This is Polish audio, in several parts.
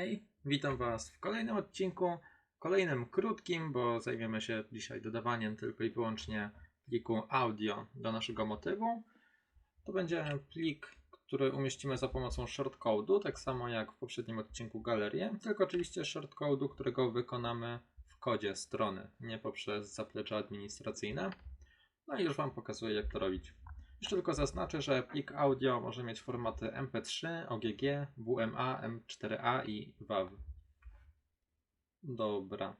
Hej, witam Was w kolejnym odcinku, kolejnym krótkim, bo zajmiemy się dzisiaj dodawaniem tylko i wyłącznie pliku audio do naszego motywu. To będzie plik, który umieścimy za pomocą shortcode'u, tak samo jak w poprzednim odcinku galerię, tylko oczywiście shortcode'u, którego wykonamy w kodzie strony, nie poprzez zaplecze administracyjne. No i już Wam pokazuję, jak to robić. Jeszcze tylko zaznaczę, że plik audio może mieć formaty MP3, OGG, WMA, M4A i WAV. Dobra.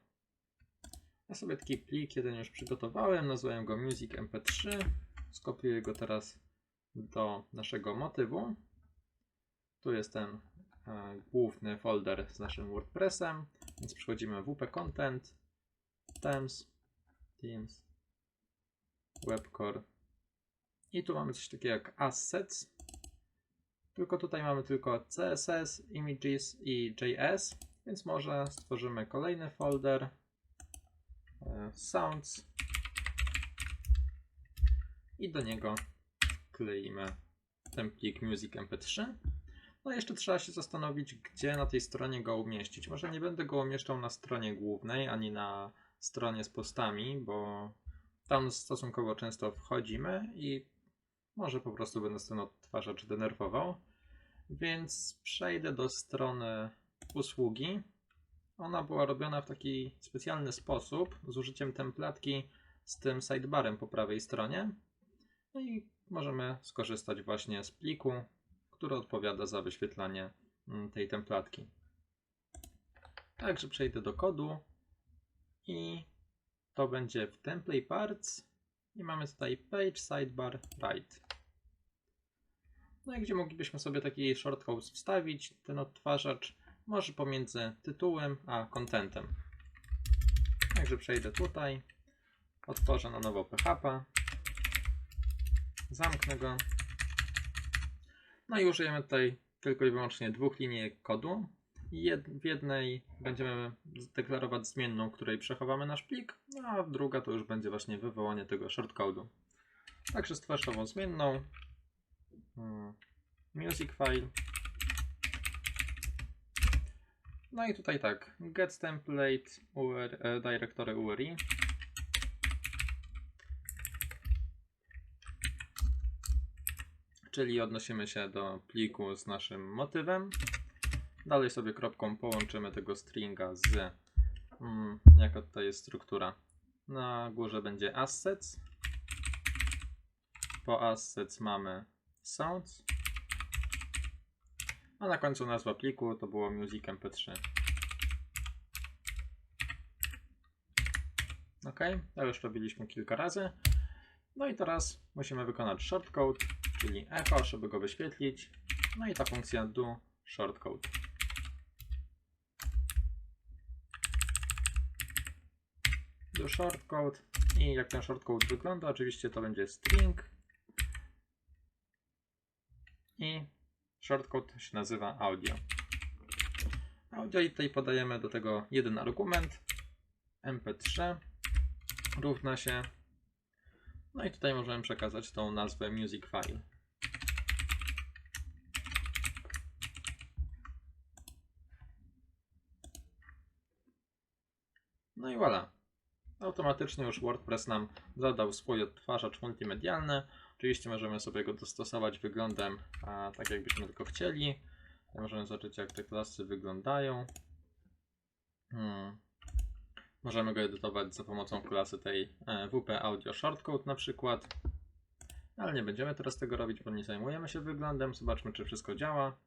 Ja sobie taki plik jeden już przygotowałem, nazwałem go Music MP3. Skopiuję go teraz do naszego motywu. Tu jest ten e, główny folder z naszym WordPressem, więc przechodzimy WP Content, Themes, Themes, Webcore i tu mamy coś takiego jak assets. Tylko tutaj mamy tylko CSS, images i JS, więc może stworzymy kolejny folder e, sounds i do niego kleimy ten plik music mp3. No jeszcze trzeba się zastanowić, gdzie na tej stronie go umieścić. Może nie będę go umieszczał na stronie głównej, ani na stronie z postami, bo tam stosunkowo często wchodzimy i może po prostu będę ten odtwarzacz denerwował. Więc przejdę do strony usługi. Ona była robiona w taki specjalny sposób z użyciem templatki z tym sidebarem po prawej stronie. No i możemy skorzystać właśnie z pliku, który odpowiada za wyświetlanie mm, tej templatki. Także przejdę do kodu i to będzie w template parts i mamy tutaj page sidebar right. No i gdzie moglibyśmy sobie taki shortcode wstawić, ten odtwarzacz może pomiędzy tytułem a contentem. Także przejdę tutaj, otworzę na nowo PHP, zamknę go. No i użyjemy tutaj tylko i wyłącznie dwóch linii kodu. Jed w jednej będziemy deklarować zmienną, której przechowamy nasz plik, no a druga to już będzie właśnie wywołanie tego shortcode'u. Także stworz nową zmienną. Hmm. Music file. No i tutaj tak, get template UR, e, directory URI. Czyli odnosimy się do pliku z naszym motywem. Dalej sobie kropką połączymy tego stringa z, mm, jaka tutaj jest struktura. Na górze będzie assets. Po assets mamy sounds. A na końcu nazwa pliku to było music mp3. Ok, to już robiliśmy kilka razy. No i teraz musimy wykonać shortcode, czyli echo, żeby go wyświetlić. No i ta funkcja do shortcode. Do shortcode i jak ten shortcode wygląda, oczywiście to będzie string i shortcode się nazywa audio. Audio i tutaj podajemy do tego jeden argument mp3 równa się no i tutaj możemy przekazać tą nazwę music file. No i voilà. Automatycznie już WordPress nam zadał swój odtwarzacz multimedialny. Oczywiście możemy sobie go dostosować wyglądem a, tak, jakbyśmy tylko chcieli. Możemy zobaczyć, jak te klasy wyglądają. Hmm. Możemy go edytować za pomocą klasy tej e, WP Audio Shortcode na przykład. Ale nie będziemy teraz tego robić, bo nie zajmujemy się wyglądem. Zobaczmy, czy wszystko działa.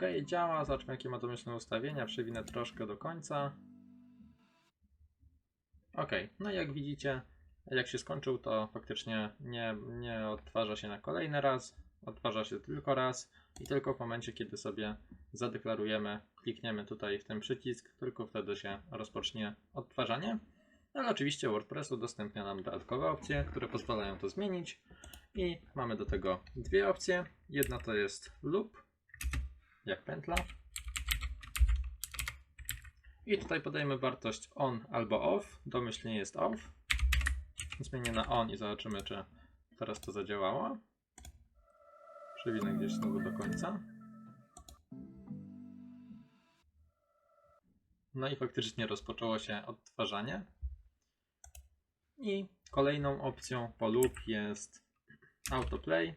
Ok, działa. Zobaczmy, jakie ma domyślne ustawienia. Przewinę troszkę do końca. Ok, no i jak widzicie, jak się skończył, to faktycznie nie, nie odtwarza się na kolejny raz. Odtwarza się tylko raz i tylko w momencie, kiedy sobie zadeklarujemy, klikniemy tutaj w ten przycisk, tylko wtedy się rozpocznie odtwarzanie. Ale oczywiście WordPress udostępnia nam dodatkowe opcje, które pozwalają to zmienić. I mamy do tego dwie opcje. Jedna to jest loop, jak pętla. I tutaj podajemy wartość on albo off, domyślnie jest off. Zmienię na on i zobaczymy, czy teraz to zadziałało. Przewinę gdzieś znowu do końca. No i faktycznie rozpoczęło się odtwarzanie. I kolejną opcją po loop jest autoplay.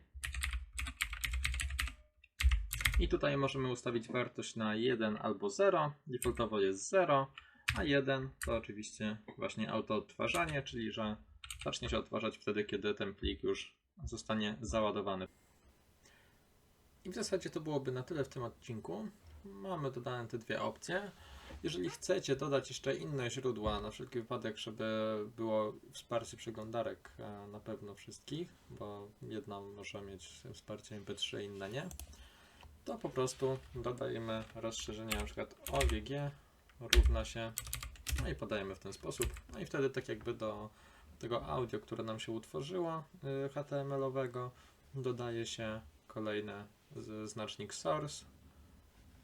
I tutaj możemy ustawić wartość na 1 albo 0. Defaultowo jest 0, a 1 to oczywiście właśnie auto odtwarzanie, czyli że zacznie się odtwarzać wtedy, kiedy ten plik już zostanie załadowany. I w zasadzie to byłoby na tyle w tym odcinku. Mamy dodane te dwie opcje. Jeżeli chcecie dodać jeszcze inne źródła, na wszelki wypadek, żeby było wsparcie przeglądarek e, na pewno wszystkich, bo jedna może mieć wsparcie MP3, inna nie, to po prostu dodajemy rozszerzenie na przykład OGG równa się, no i podajemy w ten sposób. No i wtedy tak jakby do tego audio, które nam się utworzyło y, HTML-owego, dodaje się kolejny znacznik source,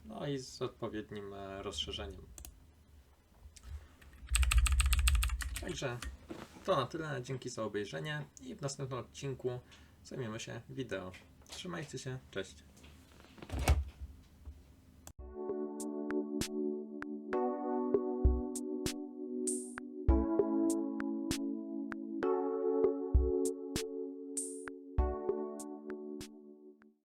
no i z odpowiednim e, rozszerzeniem. Także to na tyle. Dzięki za obejrzenie i w następnym odcinku zajmiemy się wideo. Trzymajcie się, cześć.